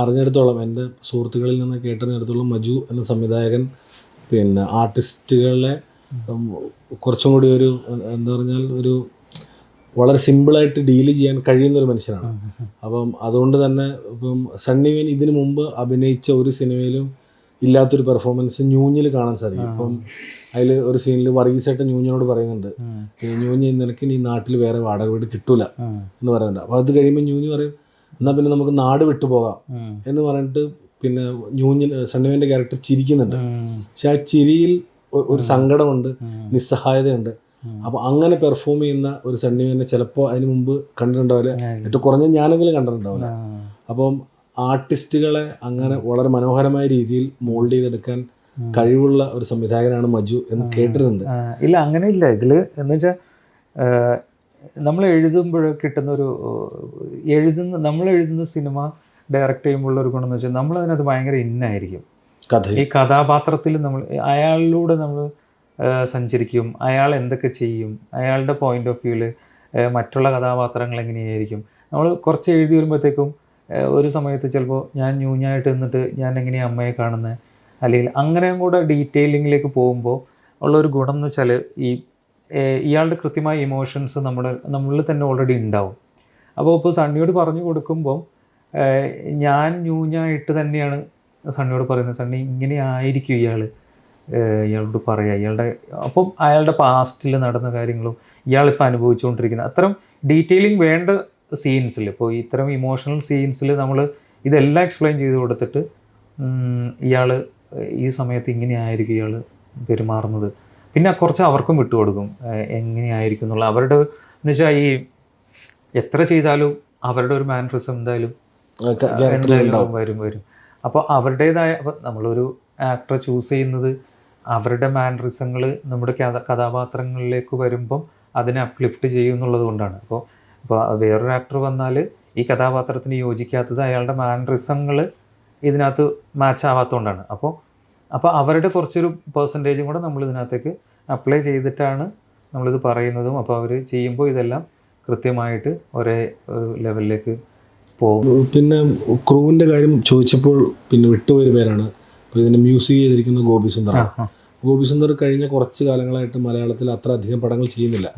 അറിഞ്ഞിടത്തോളം എന്റെ സുഹൃത്തുക്കളിൽ നിന്ന് കേട്ടറിഞ്ഞിടത്തോളം മജു എന്ന സംവിധായകൻ പിന്നെ ആർട്ടിസ്റ്റുകളെ കുറച്ചും കൂടി ഒരു എന്താ പറഞ്ഞാൽ ഒരു വളരെ സിമ്പിളായിട്ട് ഡീൽ ചെയ്യാൻ കഴിയുന്ന ഒരു മനുഷ്യനാണ്. അപ്പം അതുകൊണ്ട് തന്നെ ഇപ്പം സണ്ണി വെയിൻ ഇതിനു മുമ്പ് അഭിനയിച്ച ഒരു സിനിമയിലും ഇല്ലാത്തൊരു പെർഫോമൻസ് ന്യൂഞ്ഞിൽ കാണാൻ സാധിക്കും. ഇപ്പം അതിൽ ഒരു സീനിൽ വർഗീസായിട്ട് ന്യൂഞ്ഞിനോട് പറയുന്നുണ്ട്. ന്യൂഞ്ഞ് നിനക്ക് ഈ നാട്ടിൽ വേറെ വാടക വീട് കിട്ടൂല എന്ന് പറയുന്നുണ്ട്. അപ്പോൾ അത് കഴിയുമ്പോൾ ന്യൂഞ്ഞ് പറയും എന്നാൽ പിന്നെ നമുക്ക് നാട് വിട്ടുപോകാം എന്ന് പറഞ്ഞിട്ട് പിന്നെ ന്യൂഞ്ഞ് സണ്ണിവേന്റെ ക്യാരക്ടർ ചിരിക്കുന്നുണ്ട്. പക്ഷെ ആ ചിരിയിൽ ഒരു സങ്കടമുണ്ട് നിസ്സഹായതയുണ്ട്. അപ്പൊ അങ്ങനെ പെർഫോം ചെയ്യുന്ന ഒരു സണ്ണിവേനെ ചിലപ്പോൾ അതിന് മുമ്പ് കണ്ടിട്ടുണ്ടാവില്ല. ഏറ്റവും കുറഞ്ഞ ഞാനെങ്കിലും കണ്ടിട്ടുണ്ടാവില്ല. അപ്പം ആർട്ടിസ്റ്റുകളെ അങ്ങനെ വളരെ മനോഹരമായ രീതിയിൽ മോൾഡ് ചെയ്തെടുക്കാൻ കഴിവുള്ള ഒരു സംവിധായകനാണ് മജു എന്ന് കേട്ടിട്ടുണ്ട്. ഇല്ല അങ്ങനെ ഇല്ല ഇതിൽ എന്ന് വെച്ചാൽ നമ്മൾ എഴുതുമ്പോൾ കിട്ടുന്ന ഒരു എഴുതുന്ന നമ്മൾ എഴുതുന്ന സിനിമ ഡയറക്റ്റ് ചെയ്യുമ്പോൾ ഒരു ഗുണം എന്ന് വെച്ചാൽ നമ്മൾ അതിനകത്ത് ഭയങ്കര ഇന്നായിരിക്കും. ഈ കഥാപാത്രത്തിൽ നമ്മൾ അയാളിലൂടെ നമ്മൾ സഞ്ചരിക്കും അയാൾ എന്തൊക്കെ ചെയ്യും അയാളുടെ പോയിന്റ് ഓഫ് വ്യൂവിൽ മറ്റുള്ള കഥാപാത്രങ്ങൾ എങ്ങനെയായിരിക്കും. നമ്മൾ കുറച്ച് എഴുതി വരുമ്പോഴത്തേക്കും ഒരു സമയത്ത് ചിലപ്പോൾ ഞാൻ ന്യൂഞ്ഞായിട്ട് നിന്നിട്ട് ഞാൻ എങ്ങനെയാണ് അമ്മയെ കാണുന്നത് അല്ലെങ്കിൽ അങ്ങനെയും കൂടെ ഡീറ്റെയിലിങ്ങിലേക്ക് പോകുമ്പോൾ ഉള്ളൊരു ഗുണം എന്ന് വെച്ചാൽ ഈ ഇയാളുടെ കൃത്യമായ ഇമോഷൻസ് നമ്മൾ നമ്മളിൽ തന്നെ ഓൾറെഡി ഉണ്ടാവും. അപ്പോൾ ഇപ്പോൾ സണ്ണിയോട് പറഞ്ഞു കൊടുക്കുമ്പോൾ ഞാൻ ന്യൂഞ്ഞായിട്ട് തന്നെയാണ് സണ്ണിയോട് പറയുന്നത്. സണ്ണി ഇങ്ങനെ ആയിരിക്കും ഇയാൾ ഇയാളോട് പറയുക ഇയാളുടെ അപ്പം അയാളുടെ പാസ്റ്റിൽ നടന്ന കാര്യങ്ങളും ഇയാളിപ്പോൾ അനുഭവിച്ചുകൊണ്ടിരിക്കുന്ന അത്തരം ഡീറ്റെയിലിംഗ് വേണ്ട സീൻസിൽ ഇപ്പോൾ ഇത്തരം ഇമോഷണൽ സീൻസിൽ നമ്മൾ ഇതെല്ലാം എക്സ്പ്ലെയിൻ ചെയ്ത് കൊടുത്തിട്ട് ഇയാൾ ഈ സമയത്ത് ഇങ്ങനെയായിരിക്കും ഇയാൾ പെരുമാറുന്നത്. പിന്നെ കുറച്ച് അവർക്കും വിട്ടുകൊടുക്കും. എങ്ങനെയായിരിക്കും എന്നുള്ള അവരുടെ എന്ന് വെച്ചാൽ ഈ എത്ര ചെയ്താലും അവരുടെ ഒരു മാനറിസം എന്തായാലും വരും വരും. അപ്പോൾ അവരുടേതായ നമ്മളൊരു ആക്ടറെ ചൂസ് ചെയ്യുന്നത് അവരുടെ മാനറിസങ്ങൾ നമ്മുടെ കഥാപാത്രങ്ങളിലേക്ക് വരുമ്പം അതിനെ അപ്ലിഫ്റ്റ് ചെയ്യും എന്നുള്ളത് കൊണ്ടാണ്. അപ്പോൾ ഇപ്പോൾ വേറൊരു ആക്ടർ വന്നാൽ ഈ കഥാപാത്രത്തിന് യോജിക്കാത്തത് അയാളുടെ മാനറിസങ്ങൾ ഇതിനകത്ത് മാച്ച് ആവാത്തതുകൊണ്ടാണ് അപ്പോൾ അപ്പോൾ അവരുടെ കുറച്ചൊരു പെർസെന്റേജും കൂടെ നമ്മൾ ഇതിനകത്തേക്ക് അപ്ലൈ ചെയ്തിട്ടാണ് നമ്മളിത് പറയുന്നതും. അപ്പോൾ അവർ ചെയ്യുമ്പോൾ ഇതെല്ലാം കൃത്യമായിട്ട് ഒരേ ലെവലിലേക്ക് പോകും. പിന്നെ ക്രൂവിന്റെ കാര്യം ചോദിച്ചപ്പോൾ പിന്നെ വിട്ടുപോയ പേരാണ്. അപ്പോൾ ഇതിന്റെ മ്യൂസിക് ചെയ്തിരിക്കുന്ന ഗോപി സുന്ദർ ഗോപി സുന്ദർ കഴിഞ്ഞ കുറച്ച് കാലങ്ങളായിട്ട് മലയാളത്തിൽ അത്ര അധികം പടങ്ങൾ ചെയ്യുന്നില്ല.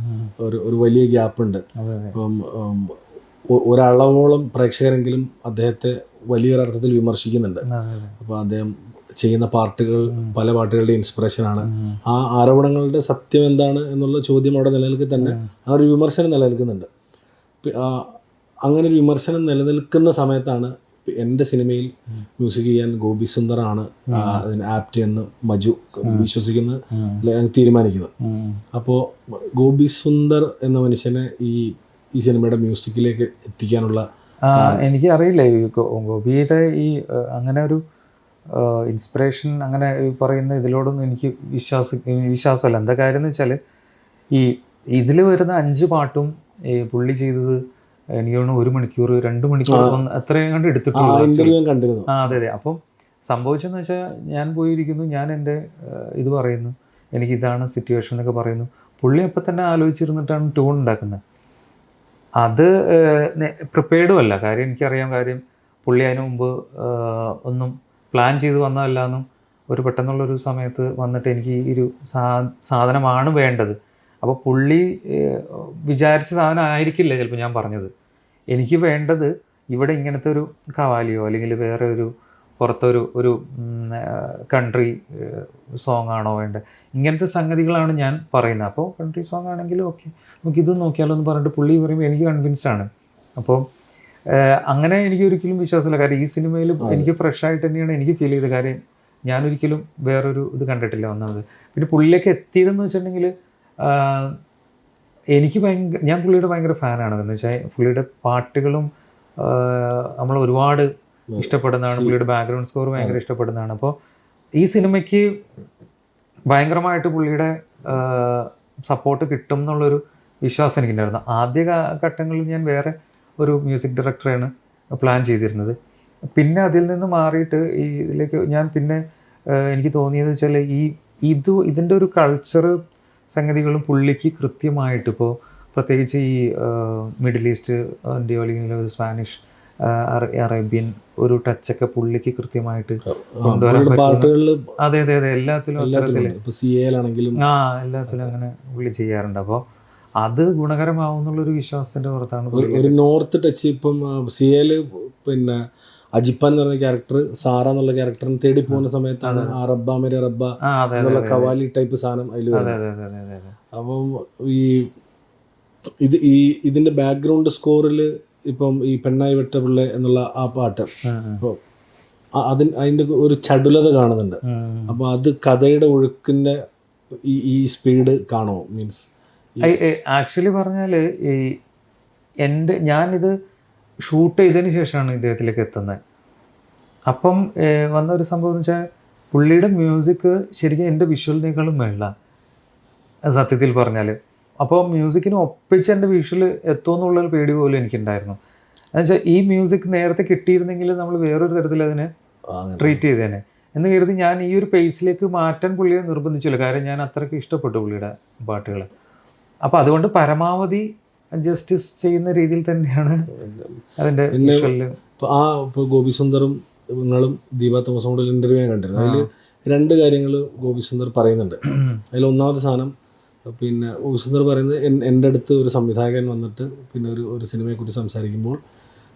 ഒരു ഒരു വലിയ ഗ്യാപ്പ് ഉണ്ട്. അതെ അതെ. അപ്പം ഒരളവോളം പ്രേക്ഷകരെങ്കിലും അദ്ദേഹത്തെ വലിയൊരർത്ഥത്തിൽ വിമർശിക്കുന്നുണ്ട്. അപ്പോൾ അദ്ദേഹം ചെയ്യുന്ന പാർട്ടുകൾ പല പാട്ടുകളുടെ ഇൻസ്പിറേഷൻ ആണ്. ആ ആരോപണങ്ങളുടെ സത്യം എന്താണ് എന്നുള്ള ചോദ്യം അവിടെ നിലനിൽക്കി തന്നെ ആ ഒരു വിമർശനം നിലനിൽക്കുന്നുണ്ട്. അങ്ങനെ ഒരു വിമർശനം നിലനിൽക്കുന്ന സമയത്താണ് എന്റെ സിനിമയിൽ മ്യൂസിക് ചെയ്യാൻ ഗോപി സുന്ദറാണ് അതിന് ആപ്റ്റ് എന്ന് മജു വിശ്വസിക്കുന്നത് തീരുമാനിക്കുന്നത്. അപ്പോൾ ഗോപി സുന്ദർ എന്ന മനുഷ്യനെ ഈ ഈ സിനിമയുടെ മ്യൂസിക്കിലേക്ക് എത്തിക്കാനുള്ള എനിക്ക് അറിയില്ല ഈ ഗോപിയുടെ ഈ അങ്ങനെ ഒരു ഇൻസ്പിറേഷൻ അങ്ങനെ പറയുന്ന ഇതിലോടൊന്നും എനിക്ക് വിശ്വാസ വിശ്വാസമല്ല. എന്താ കാര്യം എന്ന് വെച്ചാൽ ഈ ഇതിൽ വരുന്ന അഞ്ച് പാട്ടും ഈ പുള്ളി ചെയ്തത് എനിക്ക് തോന്നുന്നു ഒരു മണിക്കൂർ രണ്ട് മണിക്കൂർ അത്രയും കണ്ട് എടുത്തിട്ടുണ്ട് എടുത്തിട്ടുള്ളൂ ആ അതെ അതെ. അപ്പം സംഭവിച്ചെന്ന് വെച്ചാൽ ഞാൻ പോയിരിക്കുന്നു ഞാൻ എന്റെ ഇത് പറയുന്നു എനിക്ക് ഇതാണ് സിറ്റുവേഷൻ എന്നൊക്കെ പറയുന്നു. പുള്ളി അപ്പം തന്നെ ആലോചിച്ചിരുന്നിട്ടാണ് ട്യൂൺ ഉണ്ടാക്കുന്നത് അത് പ്രിപ്പയർഡും അല്ല. കാര്യം എനിക്കറിയാം കാര്യം പുള്ളി അതിന് മുമ്പ് ഒന്നും പ്ലാൻ ചെയ്ത് വന്നതല്ല എന്നും ഒരു പെട്ടെന്നുള്ളൊരു സമയത്ത് വന്നിട്ട് എനിക്ക് ഈ ഒരു സാ സാധനമാണ് വേണ്ടത്. അപ്പോൾ പുള്ളി വിചാരിച്ച സാധനം ആയിരിക്കില്ല ചിലപ്പോൾ ഞാൻ പറഞ്ഞത്. എനിക്ക് വേണ്ടത് ഇവിടെ ഇങ്ങനത്തെ ഒരു കവാലിയോ അല്ലെങ്കിൽ വേറെ ഒരു പുറത്തൊരു ഒരു കൺട്രി സോങ് ആണോ വേണ്ടത് ഇങ്ങനത്തെ സംഗതികളാണ് ഞാൻ പറയുന്നത്. അപ്പോൾ കൺട്രി സോങ് ആണെങ്കിലും ഓക്കെ നമുക്ക് ഇത് നോക്കിയാലോ എന്ന് പറഞ്ഞിട്ട് പുള്ളി പറയുമ്പോൾ എനിക്ക് കൺവിൻസ്ഡ് ആണ്. അപ്പോൾ അങ്ങനെ എനിക്ക് ഒരിക്കലും വിശ്വാസമില്ല. കാര്യം ഈ സിനിമയിൽ എനിക്ക് ഫ്രഷ് ആയിട്ട് തന്നെയാണ് എനിക്ക് ഫീൽ ചെയ്തത് കാര്യം. ഞാനൊരിക്കലും വേറൊരു ഇത് കണ്ടിട്ടില്ല ഒന്നാമത്. പിന്നെ പുള്ളിയിലേക്ക് എത്തിയതെന്ന് വെച്ചിട്ടുണ്ടെങ്കിൽ എനിക്ക് ഭയങ്കര ഞാൻ പുള്ളിയുടെ ഭയങ്കര ഫാനാണ്. എന്ന് വെച്ചാൽ പുള്ളിയുടെ പാട്ടുകളും നമ്മൾ ഒരുപാട് ഇഷ്ടപ്പെടുന്നതാണ്. പുള്ളിയുടെ ബാക്ക്ഗ്രൗണ്ട് സ്കോർ ഭയങ്കര ഇഷ്ടപ്പെടുന്നതാണ്. അപ്പോൾ ഈ സിനിമയ്ക്ക് ഭയങ്കരമായിട്ട് പുള്ളിയുടെ സപ്പോർട്ട് കിട്ടും എന്നുള്ളൊരു വിശ്വാസം എനിക്കുണ്ടായിരുന്നു. ആദ്യ ഘട്ടങ്ങളിൽ ഞാൻ വേറെ ഒരു മ്യൂസിക് ഡയറക്ടറെയാണ് പ്ലാൻ ചെയ്തിരുന്നത്. പിന്നെ അതിൽ നിന്ന് മാറിയിട്ട് ഈ ഇതിലേക്ക് ഞാൻ പിന്നെ എനിക്ക് തോന്നിയത് വെച്ചാൽ ഈ ഇത് ഇതിന്റെ ഒരു കൾച്ചർ സംഗതികളും പുള്ളിക്ക് കൃത്യമായിട്ട് ഇപ്പോൾ പ്രത്യേകിച്ച് ഈ മിഡിൽ ഈസ്റ്റ് ഇന്ത്യ അല്ലെങ്കിൽ സ്പാനിഷ് അറേബ്യൻ ഒരു ടച്ചൊക്കെ പുള്ളിക്ക് കൃത്യമായിട്ട് കൊണ്ടുവരാൻ അതെ അതെ അതെ എല്ലാത്തിലും ആ എല്ലാത്തിലും അങ്ങനെ പുള്ളി ചെയ്യാറുണ്ട്. അപ്പോൾ അത് ഗുണകരമാവും എന്നുള്ളൊരു വിശ്വാസത്തിന്റെ പുറത്താണ് ഒരു നോർത്ത് ടച്ച് ഇപ്പം സി എൽ പിന്നെ അജിപ്പ എന്ന് പറയുന്ന ക്യാരക്ടർ സാറ എന്നുള്ള ക്യാരക്ടറിനെ തേടി പോകുന്ന സമയത്താണ് ആ റബ്ബ മേരെ റബ്ബ എന്നുള്ള കവാലി ടൈപ്പ് സാധനം അതിൽ അപ്പം ഈ ഇത് ഈ ഇതിന്റെ ബാക്ക്ഗ്രൗണ്ട് സ്കോറിൽ ഇപ്പം ഈ പെണ്ണായി വെട്ട പിള്ള എന്നുള്ള ആ പാട്ട്. അപ്പോൾ അതിന് അതിന്റെ ഒരു ചടുലത കാണുന്നുണ്ട്. അപ്പോൾ അത് കഥയുടെ ഒഴുക്കിന്റെ ഈ ഈ സ്പീഡ് കാണുമോ മീൻസ്? ആക്ച്വലി പറഞ്ഞാൽ ഈ എന്റെ ഞാനിത് ഷൂട്ട് ചെയ്തതിന് ശേഷമാണ് ഇദ്ദേഹത്തിലേക്ക് എത്തുന്നത്. അപ്പം വന്ന ഒരു സംഭവം എന്ന് വെച്ചാൽ പുള്ളിയുടെ മ്യൂസിക് ശരിക്കും എന്റെ വിഷ്വലിനേക്കാളും മേള സത്യത്തിൽ പറഞ്ഞാൽ അപ്പോൾ മ്യൂസിക്കിന് ഒപ്പിച്ച് എന്റെ വിഷ്വൽ എത്തുമെന്നുള്ളൊരു പേടി പോലും എനിക്കുണ്ടായിരുന്നു. എന്നുവെച്ചാൽ ഈ മ്യൂസിക് നേരത്തെ കിട്ടിയിരുന്നെങ്കിൽ നമ്മൾ വേറൊരു തരത്തിൽ അതിനെ ട്രീറ്റ് ചെയ്തേനെ. എന്ന് കരുതി ഞാൻ ഈ ഒരു പേസിലേക്ക് മാറ്റാൻ പുള്ളിയെ നിർബന്ധിച്ചില്ല. കാര്യം ഞാൻ അത്രയ്ക്ക് ഇഷ്ടപ്പെട്ടു പുള്ളിയുടെ പാട്ടുകൾ അപ്പോൾ അതുകൊണ്ട് പരമാവധി ജസ്റ്റിസ് ചെയ്യുന്ന രീതിയിൽ തന്നെയാണ് അതിന്റെ ഇപ്പൊ ആ ഇപ്പോൾ ഗോപി സുന്ദറും നിങ്ങളും ദീപ തോമസും കൂടെ ഇന്റർവ്യൂ ഞാൻ കണ്ടിരുന്നു. അതിൽ രണ്ട് കാര്യങ്ങൾ ഗോപി സുന്ദർ പറയുന്നുണ്ട്. അതിൽ ഒന്നാമത്തെ സാധനം പിന്നെ ഗോപി സുന്ദർ പറയുന്നത് എന്റെ അടുത്ത് ഒരു സംവിധായകൻ വന്നിട്ട് പിന്നെ ഒരു ഒരു സിനിമയെക്കുറിച്ച് സംസാരിക്കുമ്പോൾ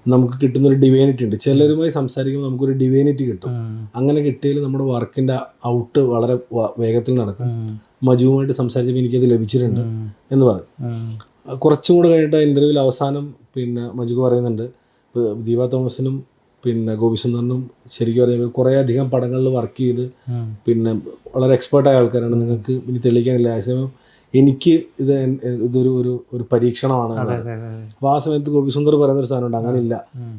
നമുക്ക് കിട്ടുന്ന ഒരു ഡിവൈനിറ്റി ഉണ്ട്. ചിലരുമായി സംസാരിക്കുമ്പോൾ നമുക്കൊരു ഡിവൈനിറ്റി കിട്ടും. അങ്ങനെ കിട്ടിയാൽ നമ്മുടെ വർക്കിന്റെ ഔട്ട് വളരെ വേഗത്തിൽ നടക്കും. മജുവുമായിട്ട് സംസാരിച്ചപ്പോൾ എനിക്കത് ലഭിച്ചിട്ടുണ്ട് എന്ന് പറഞ്ഞു. കുറച്ചും കൂടെ കഴിഞ്ഞിട്ട് ഇന്റർവ്യൂവിൽ അവസാനം പിന്നെ മജു പറയുന്നുണ്ട് ദീപ തോമസിനും പിന്നെ ഗോപിസുന്ദറിനും ശരിക്കും പറയുമ്പോൾ കുറേ അധികം പടങ്ങളിൽ വർക്ക് ചെയ്ത് പിന്നെ വളരെ എക്സ്പേർട്ടായ ആൾക്കാരാണ്. നിങ്ങൾക്ക് ഇനി തെളിയിക്കാനില്ല. അതേസമയം എനിക്ക് ഇത് ഇതൊരു ഒരു ഒരു പരീക്ഷണമാണ് അപ്പൊ അപ്പോൾ ആ സമയത്ത് ഗോപിസുന്ദർ പറയുന്ന ഒരു സാധനമുണ്ട്. അങ്ങനെയില്ല.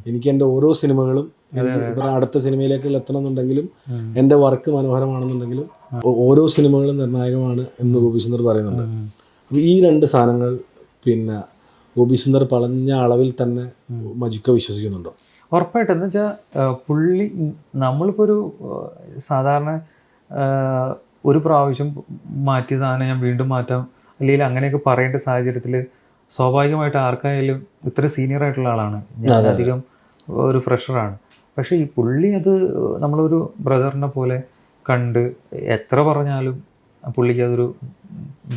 എനിക്ക് എന്റെ ഓരോ സിനിമകളും അടുത്ത സിനിമയിലേക്കുള്ള എത്തണമെന്നുണ്ടെങ്കിലും എന്റെ എന്റെ വർക്ക് മനോഹരമാണെന്നുണ്ടെങ്കിലും ഓരോ സിനിമകളും നിർണായകമാണ് എന്ന് ഗോപിസുന്ദർ പറയുന്നുണ്ട്. അപ്പൊ അപ്പോൾ ഈ രണ്ട് സാധനങ്ങൾ പിന്നെ ഗോപിസുന്ദർ പറഞ്ഞ അളവിൽ തന്നെ മജുക്ക വിശ്വസിക്കുന്നുണ്ടോ? ഉറപ്പായിട്ടും. എന്ന് വെച്ചാൽ പുള്ളി നമ്മളിപ്പോൾ ഒരു സാധാരണ ഒരു പ്രാവശ്യം മാറ്റിയ സാധനം ഞാൻ വീണ്ടും മാറ്റാം. അല്ലെങ്കിൽ അങ്ങനെയൊക്കെ പറയേണ്ട സാഹചര്യത്തിൽ സ്വാഭാവികമായിട്ട് ആർക്കായാലും ഇത്ര സീനിയർ ആയിട്ടുള്ള ആളാണ്. ഞാൻ അധികം ഒരു ഫ്രഷറാണ് പക്ഷേ ഈ പുള്ളി അത് നമ്മളൊരു ബ്രദറിനെ പോലെ കണ്ട് എത്ര പറഞ്ഞാലും പുള്ളിക്ക് അതൊരു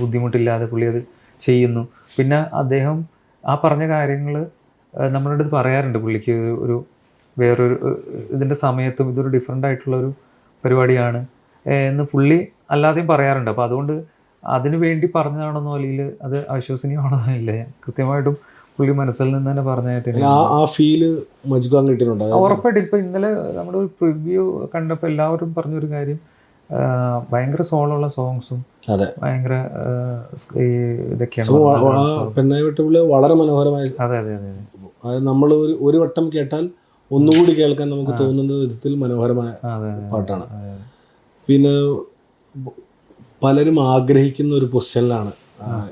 ബുദ്ധിമുട്ടില്ലാതെ പുള്ളി അത് ചെയ്യുന്നു. പിന്നെ അദ്ദേഹം ആ പറഞ്ഞ കാര്യങ്ങൾ നമ്മുടെ അടുത്ത് പറയാറുണ്ട് പുള്ളിക്ക്. ഒരു വേറൊരു ഇതിന്റെ സമയത്തും ഇതൊരു ഡിഫറെന്റ് ആയിട്ടുള്ളൊരു പരിപാടിയാണ്. എന്ന് പുള്ളി അല്ലാതെയും പറയാറുണ്ട്. അപ്പോൾ അതുകൊണ്ട് അതിനു വേണ്ടി പറഞ്ഞതാണെന്നോ അല്ലെങ്കിൽ അത് അവിശ്വസനീയമാണെന്നോ ഇല്ല. കൃത്യമായിട്ടും പുള്ളി മനസ്സിൽ നിന്ന് തന്നെ പറഞ്ഞായിട്ട് ഉറപ്പായിട്ട് ആ ഫീൽ കിട്ടിയിട്ടുണ്ടോ? ഉറപ്പായിട്ടും. ഇപ്പം ഇന്നലെ നമ്മുടെ ഒരു പ്രിവ്യൂ കണ്ടപ്പോൾ എല്ലാവരും പറഞ്ഞൊരു കാര്യം ഭയങ്കര സോളുള്ള സോങ്സും അതെ. ഭയങ്കര ഇതൊക്കെയാണ് പെണ്ണായി വളരെ മനോഹരമായി അതെ അതെ അതെ അതെ. അതായത് നമ്മൾ ഒരു ഒരു വട്ടം കേട്ടാൽ ഒന്നുകൂടി കേൾക്കാൻ നമുക്ക് തോന്നുന്ന വിധത്തിൽ മനോഹരമായ പാട്ടാണ്. പിന്നെ പലരും ആഗ്രഹിക്കുന്ന ഒരു പൊസിഷനിലാണ്.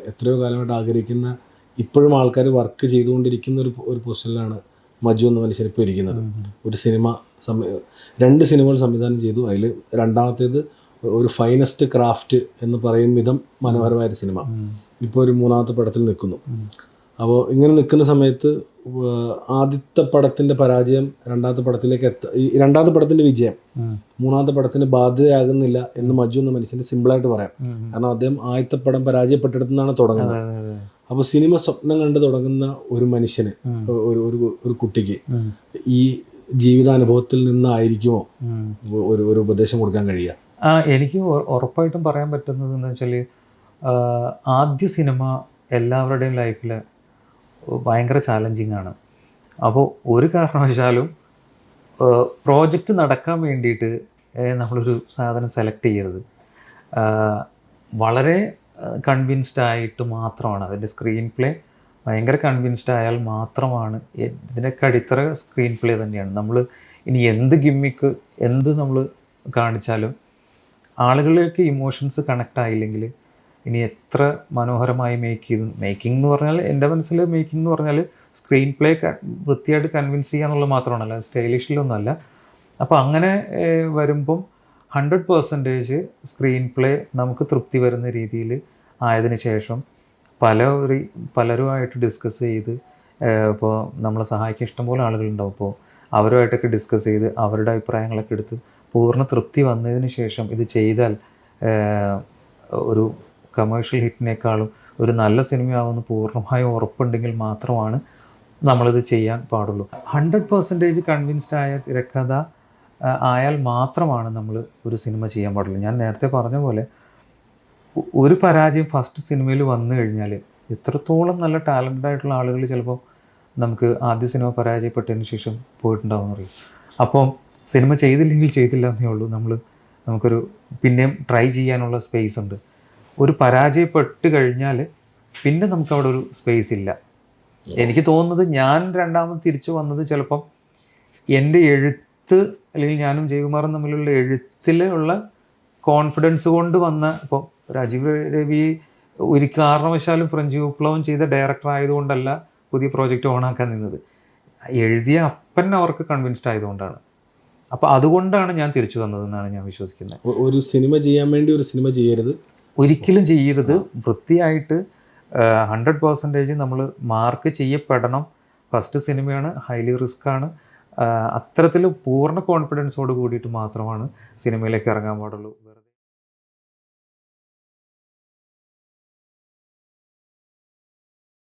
എത്രയോ കാലമായിട്ട് ആഗ്രഹിക്കുന്ന ഇപ്പോഴും ആൾക്കാർ വർക്ക് ചെയ്തുകൊണ്ടിരിക്കുന്ന ഒരു ഒരു പൊസിഷനിലാണ് മജു എന്ന മനുഷ്യൻ ഇപ്പോൾ ഇരിക്കുന്നത്. ഒരു സിനിമ സംവി രണ്ട് സിനിമകൾ സംവിധാനം ചെയ്തു. അതിൽ രണ്ടാമത്തേത് ഒരു ഫൈനസ്റ്റ് ക്രാഫ്റ്റ് എന്ന് പറയും വിധം മനോഹരമായൊരു സിനിമ. ഇപ്പോൾ ഒരു മൂന്നാമത്തെ പടത്തിൽ നിൽക്കുന്നു. അപ്പോൾ ഇങ്ങനെ നിൽക്കുന്ന സമയത്ത് ആദ്യത്തെ പടത്തിന്റെ പരാജയം രണ്ടാമത്തെ പടത്തിലേക്ക് എത്ത ഈ രണ്ടാമത്തെ പടത്തിന്റെ വിജയം. മൂന്നാമത്തെ പടത്തിന് ബാധ്യതയാകുന്നില്ല എന്ന് മജു എന്ന മനുഷ്യന് സിമ്പിളായിട്ട് പറയാം. കാരണം അദ്ദേഹം ആദ്യത്തെ പടം പരാജയപ്പെട്ടിടത്തു നിന്നാണ് തുടങ്ങുന്നത്. അപ്പോൾ സിനിമ സ്വപ്നം കണ്ട് തുടങ്ങുന്ന ഒരു മനുഷ്യന് ഒരു ഒരു ഒരു കുട്ടിക്ക് ഈ ജീവിതാനുഭവത്തിൽ നിന്നായിരിക്കുമോ ഒരു ഒരു ഉപദേശം കൊടുക്കാൻ കഴിയുക? ആ എനിക്ക് ഉറപ്പായിട്ടും പറയാൻ പറ്റുന്നത് എന്ന് വെച്ചാൽ ആദ്യ സിനിമ എല്ലാവരുടെയും ലൈഫിൽ ഭയങ്കര ചാലഞ്ചിങ് ആണ്. അപ്പോൾ ഒരു കാരണവശാലും പ്രോജക്റ്റ് നടക്കാൻ വേണ്ടിയിട്ട് നമ്മളൊരു സാധനം സെലക്ട് ചെയ്യരുത്. വളരെ കൺവിൻസ്ഡ് ആയിട്ട് മാത്രമാണ്. അതിന്റെ സ്ക്രീൻ പ്ലേ ഭയങ്കര കൺവിൻസ്ഡ് ആയാൽ മാത്രമാണ്. ഇതിനെ ഇതിനൊക്കെ അടിത്തറ സ്ക്രീൻ പ്ലേ തന്നെയാണ്. നമ്മൾ ഇനി എന്ത് ഗിമ്മിക്ക് എന്ത് നമ്മൾ കാണിച്ചാലും ആളുകളിലേക്ക് ഇമോഷൻസ് കണക്റ്റ് ആയില്ലെങ്കിൽ ഇനി എത്ര മനോഹരമായി മേക്ക് ചെയ്തു. മേക്കിംഗ് എന്ന് പറഞ്ഞാൽ എന്റെ മനസ്സിൽ മേക്കിംഗ് എന്ന് പറഞ്ഞാൽ സ്ക്രീൻ പ്ലേ വൃത്തിയായിട്ട് കൺവിൻസ് ചെയ്യുക എന്നുള്ളത് മാത്രമാണല്ല സ്റ്റൈലിഷിലൊന്നുമല്ല അപ്പോൾ അങ്ങനെ വരുമ്പം ഹൺഡ്രഡ് പേഴ്സന്റേജ് സ്ക്രീൻ പ്ലേ നമുക്ക് തൃപ്തി വരുന്ന രീതിയിൽ ആയതിനു ശേഷം പല ഒരു പലരുമായിട്ട് ഡിസ്കസ് ചെയ്ത് ഇപ്പോൾ നമ്മളെ സഹായിക്കാൻ ഇഷ്ടംപോലെ ആളുകളുണ്ടാവും. അപ്പോൾ അവരുമായിട്ടൊക്കെ ഡിസ്കസ് ചെയ്ത് അവരുടെ അഭിപ്രായങ്ങളൊക്കെ എടുത്ത് പൂർണ തൃപ്തി വന്നതിന് ശേഷം ഇത് ചെയ്താൽ ഒരു കമേഴ്ഷ്യൽ ഹിറ്റിനേക്കാളും ഒരു നല്ല സിനിമയാവുമെന്ന് പൂർണമായും ഉറപ്പുണ്ടെങ്കിൽ മാത്രമാണ് നമ്മളിത് ചെയ്യാൻ പാടുള്ളൂ. ഹൺഡ്രഡ് പെർസെന്റേജ് കൺവിൻസ്ഡ് ആയ തിരക്കഥ ആയാൽ മാത്രമാണ് നമ്മൾ ഒരു സിനിമ ചെയ്യാൻ പാടുള്ളൂ. ഞാൻ നേരത്തെ പറഞ്ഞ പോലെ ഒരു പരാജയം ഫസ്റ്റ് സിനിമയിൽ വന്നു കഴിഞ്ഞാൽ എത്രത്തോളം നല്ല ടാലന്റഡ് ആയിട്ടുള്ള ആളുകൾ ചിലപ്പോൾ നമുക്ക് ആദ്യ സിനിമ പരാജയപ്പെട്ടതിന് ശേഷം പോയിട്ടുണ്ടാവും അറിയും? അപ്പോൾ സിനിമ ചെയ്തില്ലെങ്കിൽ ചെയ്തില്ല എന്നേ ഉള്ളൂ. നമ്മൾ നമുക്കൊരു പിന്നെയും ട്രൈ ചെയ്യാനുള്ള സ്പേസ് ഉണ്ട്. ഒരു പരാജയപ്പെട്ട് കഴിഞ്ഞാൽ പിന്നെ നമുക്ക് അവിടെ ഒരു സ്പേസ് ഇല്ല. എനിക്ക് തോന്നുന്നത് ഞാൻ രണ്ടാമത് തിരിച്ചു വന്നത് ചിലപ്പം എന്റെ എഴുത്ത് അല്ലെങ്കിൽ ഞാനും ജയകുമാറും തമ്മിലുള്ള എഴുത്തിലുള്ള കോൺഫിഡൻസ് കൊണ്ട് വന്ന ഇപ്പം രാജീവ് രവി ഒരു കാരണവശാലും ഫ്രഞ്ച് വിപ്ലവം ചെയ്ത ഡയറക്ടർ ആയതുകൊണ്ടല്ല പുതിയ പ്രോജക്റ്റ് ഓണാക്കാൻ നിന്നത്. എഴുതിയ അപ്പൻ അവർക്ക് കൺവിൻസ്ഡ് ആയതുകൊണ്ടാണ്. അപ്പോൾ അതുകൊണ്ടാണ് ഞാൻ തിരിച്ചു വന്നതെന്നാണ് ഞാൻ വിശ്വസിക്കുന്നത്. ഒരു സിനിമ ചെയ്യാൻ വേണ്ടി ഒരു സിനിമ ചെയ്യരുത്. ഒരിക്കലും ചെയ്യരുത്. വൃത്തിയായിട്ട് ഹൺഡ്രഡ് പെർസെന്റേജ് നമ്മൾ മാർക്ക് ചെയ്യപ്പെടണം. ഫസ്റ്റ് സിനിമയാണ് ഹൈലി റിസ്ക് ആണ്. അത്തരത്തിൽ പൂർണ കോൺഫിഡൻസോട് കൂടിയിട്ട് മാത്രമാണ് സിനിമയിലേക്ക് ഇറങ്ങാൻ പാടുള്ളൂ.